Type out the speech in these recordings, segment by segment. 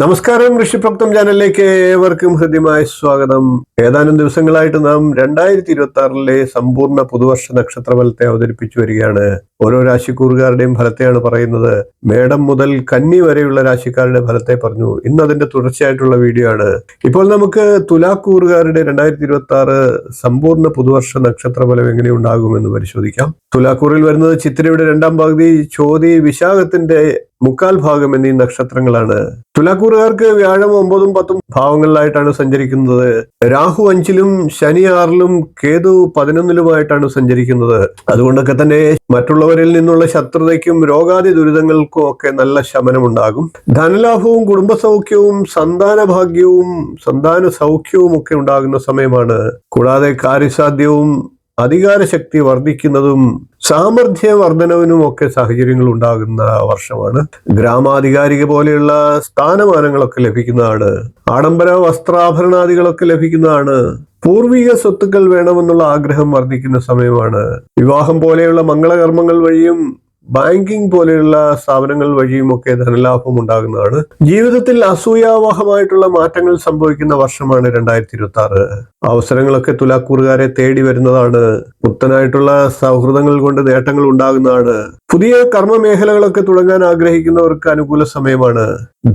നമസ്കാരം ഋഷിപ്രക്തം ചാനലിലേക്ക് ഏവർക്കും ഹൃദ്യമായ സ്വാഗതം. ഏതാനും ദിവസങ്ങളായിട്ട് നാം രണ്ടായിരത്തി ഇരുപത്തി ആറിലെ സമ്പൂർണ പുതുവർഷ നക്ഷത്ര ഫലത്തെ അവതരിപ്പിച്ചു വരികയാണ്. ഓരോ രാശിക്കൂറുകാരുടെയും ഫലത്തെയാണ് പറയുന്നത്. മേടം മുതൽ കന്നി വരെയുള്ള രാശിക്കാരുടെ ഫലത്തെ പറഞ്ഞു. ഇന്ന് അതിന്റെ തുടർച്ചയായിട്ടുള്ള വീഡിയോ ആണ്. ഇപ്പോൾ നമുക്ക് തുലാക്കൂറുകാരുടെ രണ്ടായിരത്തി ഇരുപത്തി ആറ് സമ്പൂർണ പുതുവർഷ നക്ഷത്ര ഫലം എങ്ങനെ ഉണ്ടാകുമെന്ന് പരിശോധിക്കാം. തുലാക്കൂറിൽ വരുന്നത് ചിത്രയുടെ രണ്ടാം പകുതി ചോതി വിശാഖത്തിന്റെ മുക്കാൽ ഭാഗം എന്നീ നക്ഷത്രങ്ങളാണ്. തുലാക്കൂറുകാർക്ക് വ്യാഴം ഒമ്പതും പത്തും ഭാവങ്ങളിലായിട്ടാണ് സഞ്ചരിക്കുന്നത്. രാഹു അഞ്ചിലും ശനി ആറിലും കേതു പതിനൊന്നിലുമായിട്ടാണ് സഞ്ചരിക്കുന്നത്. അതുകൊണ്ടൊക്കെ തന്നെ മറ്റുള്ളവരിൽ നിന്നുള്ള ശത്രുതയ്ക്കും രോഗാദി ദുരിതങ്ങൾക്കും ഒക്കെ നല്ല ശമനമുണ്ടാകും. ധനലാഭവും കുടുംബസൗഖ്യവും സന്താന ഭാഗ്യവും സന്താന സൗഖ്യവും ഒക്കെ ഉണ്ടാകുന്ന സമയമാണ്. കൂടാതെ കാര്യസാധ്യവും അധികാരശക്തി വർദ്ധിക്കുന്നതും സാമർഥ്യ വർധനവിനും ഒക്കെ സാഹചര്യങ്ങൾ ഉണ്ടാകുന്ന വർഷമാണ്. ഗ്രാമാധികാരിക പോലെയുള്ള സ്ഥാനമാനങ്ങളൊക്കെ ലഭിക്കുന്നതാണ്. ആഡംബര വസ്ത്രാഭരണാദികളൊക്കെ ലഭിക്കുന്നതാണ്. പൂർവിക സ്വത്തുക്കൾ വേണമെന്നുള്ള ആഗ്രഹം വർദ്ധിക്കുന്ന സമയമാണ്. വിവാഹം പോലെയുള്ള മംഗളകർമ്മങ്ങൾ വഴിയും ബാങ്കിങ് പോലെയുള്ള സ്ഥാപനങ്ങൾ വഴിയും ഒക്കെ ധനലാഭം ഉണ്ടാകുന്നതാണ്. ജീവിതത്തിൽ അസൂയാവഹമായിട്ടുള്ള മാറ്റങ്ങൾ സംഭവിക്കുന്ന വർഷമാണ് രണ്ടായിരത്തി ഇരുപത്തി ആറ് അവസരങ്ങളൊക്കെ തുലാക്കൂറുകാരെ തേടി വരുന്നതാണ്. പുത്തനായിട്ടുള്ള സൗഹൃദങ്ങൾ കൊണ്ട് നേട്ടങ്ങൾ ഉണ്ടാകുന്നതാണ്. പുതിയ കർമ്മ മേഖലകളൊക്കെ തുടങ്ങാൻ ആഗ്രഹിക്കുന്നവർക്ക് അനുകൂല സമയമാണ്.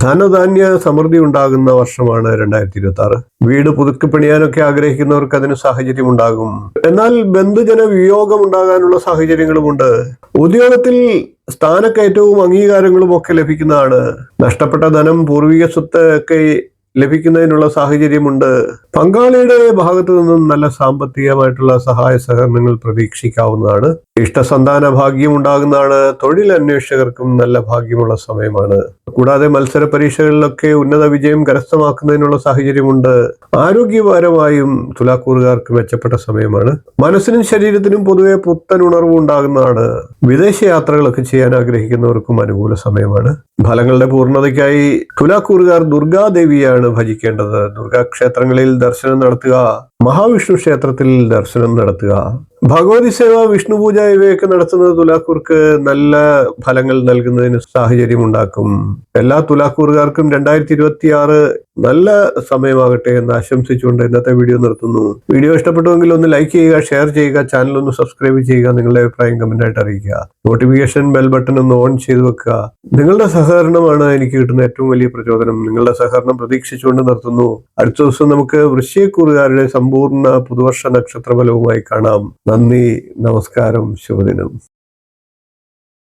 ധനധാന്യ സമൃദ്ധി ഉണ്ടാകുന്ന വർഷമാണ് രണ്ടായിരത്തി ഇരുപത്തി ആറ് വീട് പുതുക്കി പണിയാനൊക്കെ ആഗ്രഹിക്കുന്നവർക്ക് അതിന് സാഹചര്യം ഉണ്ടാകും എന്നാൽ ബന്ധുജന വിയോഗം ഉണ്ടാകാനുള്ള സാഹചര്യങ്ങളുമുണ്ട്. ഉദ്യോഗത്തിൽ സ്ഥാനക്കയറ്റവും അംഗീകാരങ്ങളും ഒക്കെ ലഭിക്കുന്നതാണ്. നഷ്ടപ്പെട്ട ധനം പൂർവിക സ്വത്ത് ഒക്കെ ലഭിക്കുന്നതിനുള്ള സാഹചര്യമുണ്ട്. പങ്കാളിയുടെ ഭാഗത്തു നിന്നും നല്ല സാമ്പത്തികമായിട്ടുള്ള സഹായ സഹകരണങ്ങൾ പ്രതീക്ഷിക്കാവുന്നതാണ്. ഇഷ്ടസന്താന ഭാഗ്യം ഉണ്ടാകുന്നതാണ്. തൊഴിൽ അന്വേഷകർക്കും നല്ല ഭാഗ്യമുള്ള സമയമാണ്. കൂടാതെ മത്സര പരീക്ഷകളിലൊക്കെ ഉന്നത വിജയം കരസ്ഥമാക്കുന്നതിനുള്ള സാഹചര്യമുണ്ട്. ആരോഗ്യപരമായും തുലാക്കൂറുകാർക്ക് മെച്ചപ്പെട്ട സമയമാണ്. മനസ്സിനും ശരീരത്തിനും പൊതുവെ പുത്തൻ ഉണർവ് ഉണ്ടാകുന്നതാണ്. വിദേശ യാത്രകളൊക്കെ ചെയ്യാൻ ആഗ്രഹിക്കുന്നവർക്കും അനുകൂല സമയമാണ്. ഫലങ്ങളുടെ പൂർണതയ്ക്കായി തുലാക്കൂറുകാർ ദുർഗാദേവിയാണ് ഭജിക്കേണ്ടത്. ദുർഗാക്ഷേത്രങ്ങളിൽ ദർശനം നടത്തുക. മഹാവിഷ്ണു ക്ഷേത്രത്തിൽ ദർശനം നടത്തുക. ഭഗവതി സേവ വിഷ്ണു പൂജ ഇവയൊക്കെ നടത്തുന്നത് തുലാക്കൂർക്ക് നല്ല ഫലങ്ങൾ നൽകുന്നതിന് സാഹചര്യം ഉണ്ടാക്കും എല്ലാ തുലാക്കൂറുകാർക്കും രണ്ടായിരത്തി ഇരുപത്തി ആറ് നല്ല സമയമാകട്ടെ എന്ന് ആശംസിച്ചുകൊണ്ട് ഇന്നത്തെ വീഡിയോ നിർത്തുന്നു. വീഡിയോ ഇഷ്ടപ്പെട്ടുവെങ്കിൽ ഒന്ന് ലൈക്ക് ചെയ്യുക ഷെയർ ചെയ്യുക ചാനൽ ഒന്ന് സബ്സ്ക്രൈബ് ചെയ്യുക നിങ്ങളുടെ അഭിപ്രായം കമന്റ് ആയിട്ട് അറിയിക്കുക. നോട്ടിഫിക്കേഷൻ ബെൽ ബട്ടൺ ഒന്ന് ഓൺ ചെയ്ത് വെക്കുക. നിങ്ങളുടെ സഹകരണമാണ് എനിക്ക് കിട്ടുന്ന ഏറ്റവും വലിയ പ്രചോദനം. നിങ്ങളുടെ സഹകരണം പ്രതീക്ഷിച്ചുകൊണ്ട് നിർത്തുന്നു. അടുത്ത ദിവസം നമുക്ക് വൃശ്ചികക്കൂറുകാരുടെ സമ്പൂർണ പുതുവർഷ നക്ഷത്ര ഫലവുമായി കാണാം. നന്ദി നമസ്കാരം ശുഭദിനം.